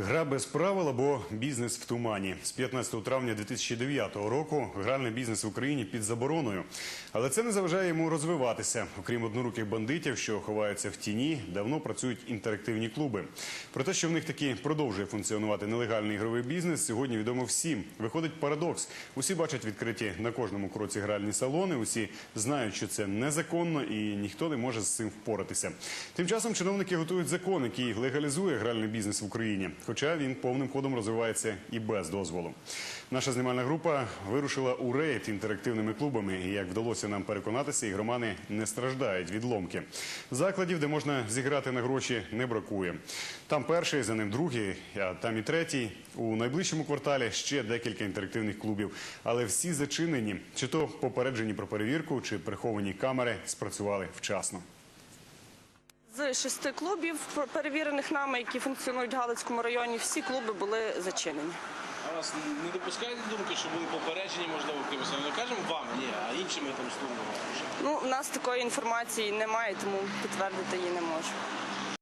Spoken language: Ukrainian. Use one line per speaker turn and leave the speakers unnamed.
Гра без правил або бізнес в тумані. З 15 травня 2009 року гральний бізнес в Україні під забороною. Але це не заважає йому розвиватися. Окрім одноруких бандитів, що ховаються в тіні, давно працюють інтерактивні клуби. Про те, що в них таки продовжує функціонувати нелегальний ігровий бізнес, сьогодні відомо всім. Виходить парадокс. Усі бачать відкриті на кожному кроці гральні салони. Усі знають, що це незаконно, і ніхто не може з цим впоратися. Тим часом чиновники готують закон, який легалізує гральний бізнес в Україні, хоча він повним ходом розвивається і без дозволу. Наша знімальна група вирушила у рейд інтерактивними клубами. І як вдалося нам переконатися, ігромани не страждають від ломки. Закладів, де можна зіграти на гроші, не бракує. Там перший, за ним другий, а там і третій. У найближчому кварталі ще декілька інтерактивних клубів, але всі зачинені, чи то попереджені про перевірку, чи приховані камери спрацювали вчасно.
Шести клубів, перевірених нами, які функціонують в Галицькому районі, всі клуби були зачинені.
А вас не допускаєте думки, що були попереджені, можливо, кимось? Не кажемо вам, ні, а іншими там службами.
Ну, у нас такої інформації немає, тому підтвердити її не можу.